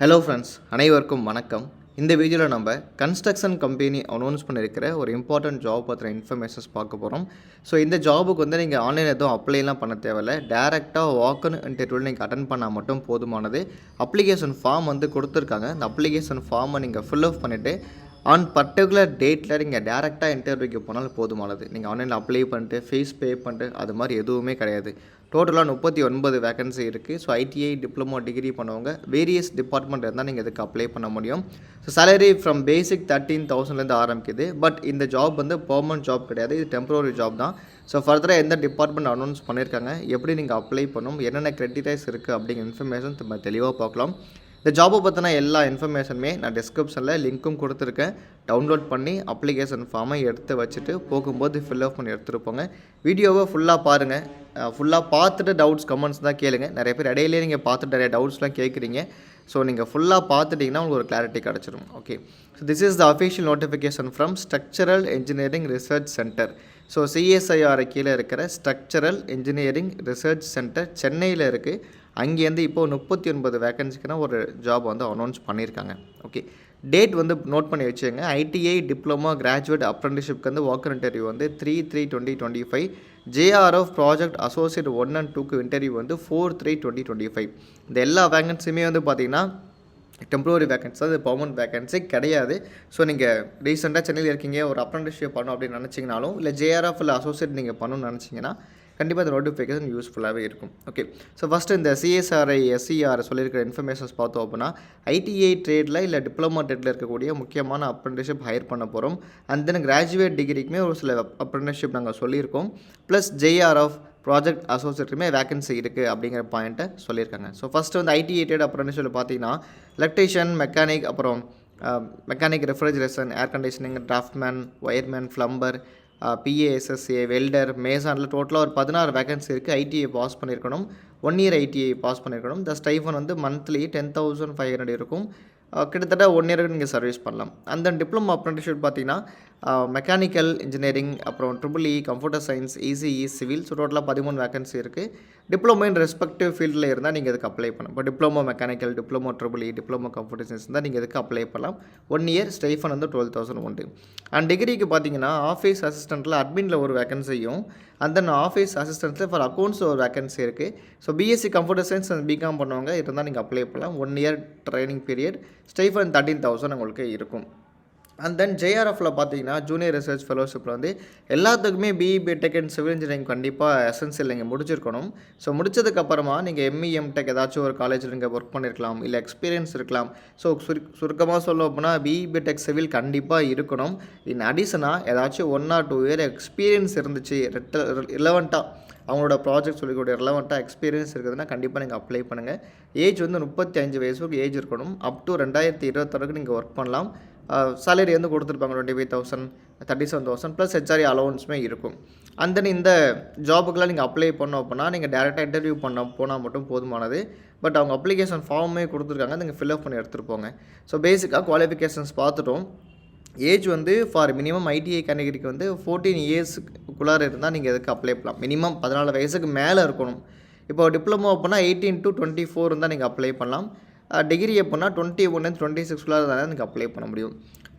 Hello friends அனைவருக்கும் வணக்கம். இந்த வீடியோவில் நம்ம கன்ஸ்ட்ரக்ஷன் கம்பெனி அனௌன்ஸ் பண்ணியிருக்கிற ஒரு இம்பார்ட்டன்ட் ஜாப் பற்றின இன்ஃபர்மேஷன்ஸ் பார்க்க போகிறோம் ஸோ இந்த ஜாபுக்கு வந்து நீங்கள் ஆன்லைன் எதுவும் அப்ளைலாம் பண்ண தேவையில்ல. டேரெக்டாக வாக்கன் இன்டர்வியூவில் நீங்கள் அட்டன் பண்ணால் மட்டும் போதுமானது. அப்ளிகேஷன் ஃபார்ம் வந்து கொடுத்துருக்காங்க. அந்த அப்ளிகேஷன் ஃபார்மை நீங்கள் ஃபில்அப் பண்ணிவிட்டு ஆன் பர்டிகுலர் டேட்டில் நீங்கள் டேரெக்டாக இன்டர்வியூக்கு போனாலும் போதுமானது. நீங்கள் ஆன்லைனில் அப்ளை பண்ணிட்டு ஃபீஸ் பே பண்ணிட்டு அது மாதிரி எதுவுமே கிடையாது. டோட்டலாக முப்பத்தி ஒன்பது வேகன்சி இருக்குது ஸோ ஐடிஐ டிப்ளமோ டிகிரி பண்ணவங்க வேரியஸ் டிபார்ட்மெண்ட் இருந்தால் நீங்கள் இதுக்கு அப்ளை பண்ண முடியும். So salary from basic thirteen தௌசண்ட்லேருந்து ஆரம்பிக்குது. பட் இந்த ஜாப் வந்து பெர்மனன்ட் ஜாப் கிடையாது. இது டெம்பரரி ஜாப் தான். ஸோ ஃபர்தராக எந்த டிபார்ட்மெண்ட் அனௌன்ஸ் பண்ணியிருக்காங்க எப்படி நீங்கள் அப்ளை பண்ணணும் என்னென்ன க்ரெடிட்டைஸ் இருக்குது அப்படிங்கிற இன்ஃபர்மேஷன் நம்ம தெளிவாக பார்க்கலாம். இந்த ஜாபை பற்றின எல்லா இன்ஃபர்மேஷனுமே நான் டிஸ்கிரிப்ஷனில் லிங்க்கும் கொடுத்துருக்கேன். டவுன்லோட் பண்ணி அப்ளிகேஷன் ஃபார்மை எடுத்து வச்சுட்டு போகும்போது ஃபில் அப் பண்ணி எடுத்துகிட்டு போங்க வீடியோவை ஃபுல்லாக பாருங்கள் ஃபுல்லாக பார்த்துட்டு டவுட்ஸ் கமெண்ட்ஸ் தான் கேளுங்க. நிறைய பேர் இடையிலே நீங்கள் பார்த்துட்டு நிறைய டவுட்ஸ்லாம் கேட்குறீங்க. ஸோ நீங்கள் ஃபுல்லாக பார்த்துட்டிங்கன்னா உங்களுக்கு ஒரு கிளாரிட்டி கிடச்சிரும். Okay so this is the official notification from structural engineering research centre so CSIR கீழே இருக்கிற ஸ்ட்ரக்சரல் இன்ஜினியரிங் ரிசர்ச் சென்டர் சென்னையில் இருக்குது அங்கேருந்து இப்போது முப்பத்தி ஒன்பது வேகன்சிக்குனா ஒரு ஜாப் வந்து அனௌன்ஸ் பண்ணியிருக்காங்க. ஓகே டேட் வந்து நோட் பண்ணி வச்சுங்க ஐடிஐ டிப்ளமோ கிராஜுவேட் அப்ரெண்டிஷிப்க்கு வந்து வாக்கர் இன்டர்வியூ வந்து three three twenty twenty five JRF project associate one and டூக்கு இன்டர்வியூ வந்து four three twenty twenty five இந்த எல்லா வேகன்சியுமே வந்து பார்த்தீங்கன்னா டெம்ப்ரவரி வேகன்சி அது பர்மனன்ட் வேகன்சி கிடையாது. ஸோ நீங்கள் ரீசெண்டாக சென்னையில் இருக்கீங்க ஒரு அப்ரெண்டிஷிப் பண்ணணும் அப்படின்னு நினச்சிங்கனாலும் இல்லை ஜேஆர்எஃப் இல்லை அசோசியேட் நீங்கள் பண்ணணும்னு நினச்சிங்கன்னா கண்டிப்பாக இந்த நோட்டிஃபிகேஷன் யூஸ்ஃபுல்லாகவே இருக்கும். ஓகே ஸோ ஃபஸ்ட்டு இந்த சிஎஸ்ஆர்ஐ எஸ்சிஆர் சொல்லியிருக்கிற இன்ஃபர்மேஷன்ஸ் பார்த்தோம் அப்படின்னா ஐடிஐ ட்ரேடில் இல்லை டிப்ளமோ ட்ரேடில் இருக்கக்கூடிய முக்கியமான அப்ரெண்டிஷிப் ஹையர் பண்ண போகிறோம் அண்ட் தென் கிராஜுவேட் டிகிரிக்குமே ஒரு சில அப்ரெண்டிஷிப் நாங்கள் சொல்லியிருக்கோம். ப்ளஸ் ஜேஆர்எஃப் ப்ராஜெக்ட் அசோசியேட்டுமே வேகன்சி இருக்குது அப்படிங்கிற பாயிண்ட்டை சொல்லியிருக்காங்க. ஸோ ஃபஸ்ட்டு வந்து ஐடிஐ ட்ரேட் அப்ரெண்டிஷில் பார்த்தீங்கன்னா எலக்ட்ரிஷியன் மெக்கானிக் அப்புறம் mechanic refrigeration air conditioning draughtsman wireman plumber PASAA welder மேசானில் டோட்டலாக ஒரு பதினாறு வேகன்சி இருக்குது ஐடிஐ பாஸ் பண்ணியிருக்கணும் ஒன் இயர் ஐடிஐ பாஸ் பண்ணியிருக்கணும் இந்த ஸ்டைஃபன் வந்து monthly ten thousand five hundred இருக்கும். கிட்டத்தட்ட ஒன் இயருக்கு நீங்கள் சர்வீஸ் பண்ணலாம். அந்த டிப்ளமோ அப்ரெண்டிஷிப் பார்த்தீங்கன்னா மெக்கானிக்கல் இன்ஜினியரிங் அப்புறம் triple E computer science ECE civil so டோட்டலாக பதிமூணு வேகன்சி இருக்குது டிப்ளமோ இன் ரெஸ்பெக்டிவ் ஃபீல்டில் இருந்தால் நீங்கள் இதுக்கு அப்ளை பண்ணலாம். இப்போ diploma mechanical diploma triple E diploma computer science இருந்தால் நீங்கள் இதுக்கு அப்ளை பண்ணலாம். ஒன் இயர் ஸ்டைஃபன் வந்து டுவெல் தௌசண்ட் உண்டு. அண்ட் டிகிரிக்கு பார்த்தீங்கன்னா ஆஃபீஸ் அசிஸ்டண்ட்டில் அட்மினில் ஒரு வேகன்சியும் அண்ட் தென் ஆஃபீஸ் அசிஸ்டண்ட்டில் ஃபார் அக்கௌண்ட்ஸ் ஒரு வேகன்சி இருக்குது so BSc computer science and BCom பண்ணுவாங்க. இருந்தால் நீங்கள் அப்ளை பண்ணலாம். One year training period stipend thirteen thousand உங்களுக்கு இருக்கும். அண்ட் தென் ஜேஆர்எஃப்ல பார்த்தீங்கன்னா ஜூனியர் ரிசர்ச் ஃபெலோஷிப்பில் வந்து எல்லாத்துக்குமே BE BTech and civil engineering கண்டிப்பாக எசென்சியல் நீங்கள் முடிச்சிருக்கணும். ஸோ முடிச்சதுக்கப்புறமா நீங்கள் எம்இ எம்டெக் ஏதாச்சும் ஒரு காலேஜில் நீங்கள் ஒர்க் பண்ணியிருக்கலாம் இல்லை எக்ஸ்பீரியன்ஸ் இருக்கலாம். ஸோ சுரு சுருக்கமாக சொல்ல போனால் பிஇ பிடெக் சிவில் கண்டிப்பாக இருக்கணும். இன் அடிஷனாக ஏதாச்சும் one or two year experience இருந்துச்சு ரிலவெண்ட்டாக அவங்களோட ப்ராஜெக்ட் சொல்லிக்கூடிய ரிலவெண்ட்டாக எக்ஸ்பீரியன்ஸ் இருக்குதுன்னா கண்டிப்பாக நீங்கள் அப்ளை பண்ணுங்கள் ஏஜ் வந்து முப்பத்தி அஞ்சு வயசுக்கு ஏஜ் இருக்கணும். அப் டு ரெண்டாயிரத்தி இருபத்தாறுக்கு நீங்கள் ஒர்க் பண்ணலாம். சேலரி வந்து கொடுத்துருப்பாங்க twenty five thousand thirty seven thousand plus HRA அலவன்ஸுமே இருக்கும். அண்ட் தென் இந்த ஜாபுக்கெலாம் நீங்கள் அப்ளை பண்ணோம் அப்படின்னா நீங்கள் டேரெக்டாக இன்டர்வியூ பண்ண போனால் மட்டும் போதுமானது. பட் அவங்க அப்ளிகேஷன் ஃபார்மே கொடுத்துருக்காங்க நீங்கள் ஃபில்அப் பண்ணி எடுத்துகிட்டு ஸோ பேசிக்காக குவாலிஃபிகேஷன்ஸ் பார்த்துட்டோம். ஏஜ் வந்து ஃபார் மினிமம் ஐடிஐ கேட்டகரிக்கு வந்து ஃபோர்டீன் இயர்ஸுக்குள்ளார இருந்தால் நீங்கள் இதுக்கு அப்ளை பண்ணலாம்? மினிமம் பதினாலு வயசுக்கு மேலே இருக்கணும். இப்போ டிப்ளமோ அப்படின்னா எயிட்டீன் டு டுவெண்ட்டி ஃபோர் இருந்தால் நீங்கள் அப்ளை பண்ணலாம். டிகிரி எப்போனா டுவெண்ட்டி ஒன் டுவெண்ட்டி சிக்ஸ்குள்ளே இருந்தால் எனக்கு அப்ளை பண்ண முடியும்.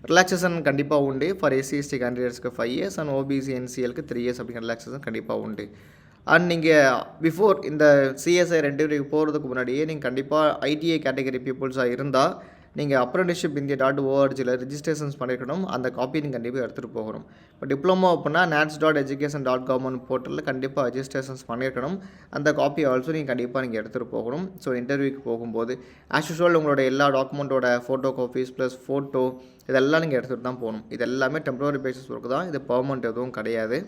ரிலாக்ஸேஷன் கண்டிப்பாக உண்டு. ஃபார் எஸ்சி எஸ்டி கேண்டிடேட்ஸ்க்கு ஃபைவ் இயர்ஸ் அண்ட் ஓபிசி என்சிஎலுக்கு த்ரீ இயர்ஸ் அப்படிங்கிற ரிலாக்ஸேஷன் கண்டிப்பாக உண்டு. அண்ட் நீங்கள் பிஃபோர் இந்த சிஎஸ்ஐ ரெண்டு போகிறதுக்கு முன்னாடியே நீங்கள் கண்டிப்பாக ஐடிஐ கேட்டகரி பீப்புள்ஸாக இருந்தால் நீங்கள் அப்ரண்டிஷிப் இந்தியா டாட் ஓஆர்ஜியில் ரிஜிஸ்ட்ரேஷன்ஸ் பண்ணியிருக்கணும் அந்த காப்பி நீங்கள் கண்டிப்பாக எடுத்துகிட்டு போகணும். இப்போ டிப்ளமோ அப்படின்னா NATS dot education dot government போர்ட்டலில் கண்டிப்பாக ரெஜிஸ்ட்ரேஷன்ஸ் பண்ணியிருக்கணும் அந்த காப்பி ஆல்சோ நீங்கள் கண்டிப்பாக நீங்கள் எடுத்துகிட்டு போகணும். ஸோ இன்டர்வியூக்கு போகும்போது ஆஸ் யூஸ்வல் உங்களோட எல்லா டாக்குமெண்ட்டோட ஃபோட்டோ காப்பீஸ் ப்ளஸ் ஃபோட்டோ இதெல்லாம் நீங்கள் எடுத்துகிட்டு தான் போகணும். இது எல்லாமே டெம்பரரி பேசிஸ் ஒர்க் தான். இது பர்மனெண்ட் எதுவும் கிடையாது.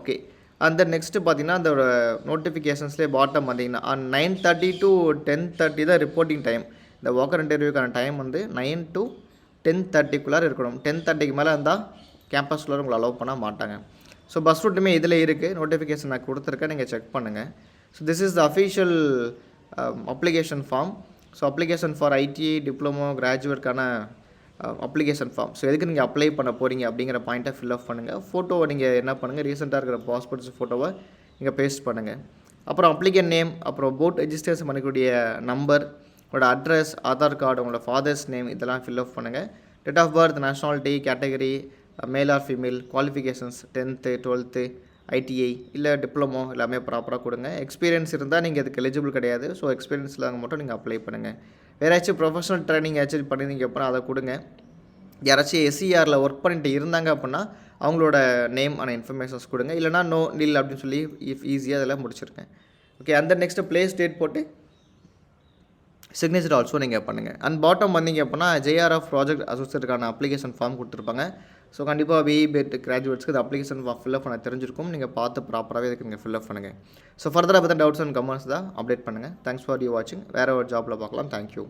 ஓகே அந்த நெக்ஸ்ட்டு பார்த்தீங்கன்னா அந்த நோட்டிஃபிகேஷன்ஸ்லேயே பாட்டம் பார்த்தீங்கன்னா nine thirty to ten thirty தான் ரிப்போர்ட்டிங் டைம் இந்த வாக்கர் இன்டர்வியூக்கான டைம் வந்து நைன் டு டென் தேர்ட்டிக்குள்ளார இருக்கணும். டென் தேர்ட்டிக்கு மேலே இருந்தால் கேம்பஸ்குள்ளார உங்களை அலோவ் பண்ண மாட்டாங்க. ஸோ பஸ் ரூட்டுமே இதில் இருக்குது நோட்டிஃபிகேஷன் நான் கொடுத்துருக்கேன். நீங்கள் செக் பண்ணுங்கள் so this is the official application form so application for ITI diploma கிராஜுவேட்கான application form so எதுக்கு நீங்கள் அப்ளை பண்ண போகிறீங்க அப்படிங்கிற பாயிண்ட்டை ஃபில் அப் பண்ணுங்கள் ஃபோட்டோவை நீங்கள் என்ன பண்ணுங்கள் ரீசெண்டாக இருக்கிற பாஸ்போர்ட்ஸ் ஃபோட்டோவை நீங்கள் பேஸ்ட் பண்ணுங்கள் அப்புறம் அப்ளிகன் நேம் அப்புறம் போட் ரெஜிஸ்ட்ரேஷன் பண்ணக்கூடிய நம்பர் உங்களோட அட்ரஸ் ஆதார் கார்டு உங்களோட ஃபாதர்ஸ் நேம் இதெல்லாம் ஃபில்அப் பண்ணுங்கள் date of birth nationality category male or female qualifications tenth twelfth ITI இல்லை டிப்ளமோ எல்லாமே ப்ராப்பராக கொடுங்க. எக்ஸ்பீரியன்ஸ் இருந்தால் நீங்கள் அதுக்கு எலிஜிபிள் கிடையாது. ஸோ எக்ஸ்பீரியன்ஸ் இல்லாத மட்டும் நீங்கள் அப்ளை பண்ணுங்கள் வேறாச்சும் ப்ரொஃபஷனல் ட்ரைனிங் ஏதாச்சும் பண்ணியிருந்தீங்க அப்படின்னா அதை கொடுங்க. யாராச்சும் எஸ்சிஆரில் ஒர்க் பண்ணிட்டு இருந்தாங்க அப்படின்னா அவங்களோட நேம் ஆன இன்ஃபர்மேஷன்ஸ் கொடுங்க. இல்லைனா நோ நில் அப்படின்னு சொல்லி இஃப் ஈஸியாக அதெல்லாம் முடிச்சிருக்கேன் ஓகே அந்த நெக்ஸ்ட்டு ப்ளேஸ் டேட் போட்டு சிக்னேச்சர் ஆல்சோ நீங்கள் பண்ணுங்கள் அண்ட் பாட்டம் வந்தீங்க அப்படின்னா ஜேஆர்எஃப் ப்ராஜெக்ட் அசோசியேட்டுக்கான அப்ளிகேஷன் ஃபார்ம் கொடுத்துருப்பாங்க. ஸோ கண்டிப்பாக பிஇ பெட் கிராஜுவேட்ஸ்க்கு இது அப்ளிகேஷன் ஃபார்ம் ஃபில்அப் பண்ண தெரிஞ்சிருக்கும். நீங்கள் பார்த்து ப்ராப்பராகவே இதுக்கு நீங்கள் ஃபில்அப் பண்ணுங்கள் ஸோ ஃபர்தராக பார்த்தா டவுட்ஸ் அண்ட் கமெண்ட்ஸ் தான் அப்டேட் பண்ணுங்கள் தேங்க்ஸ் ஃபார் யூ வாட்சிங் வேறு ஒரு ஜாப்பில் பார்க்கலாம். தேங்க்யூ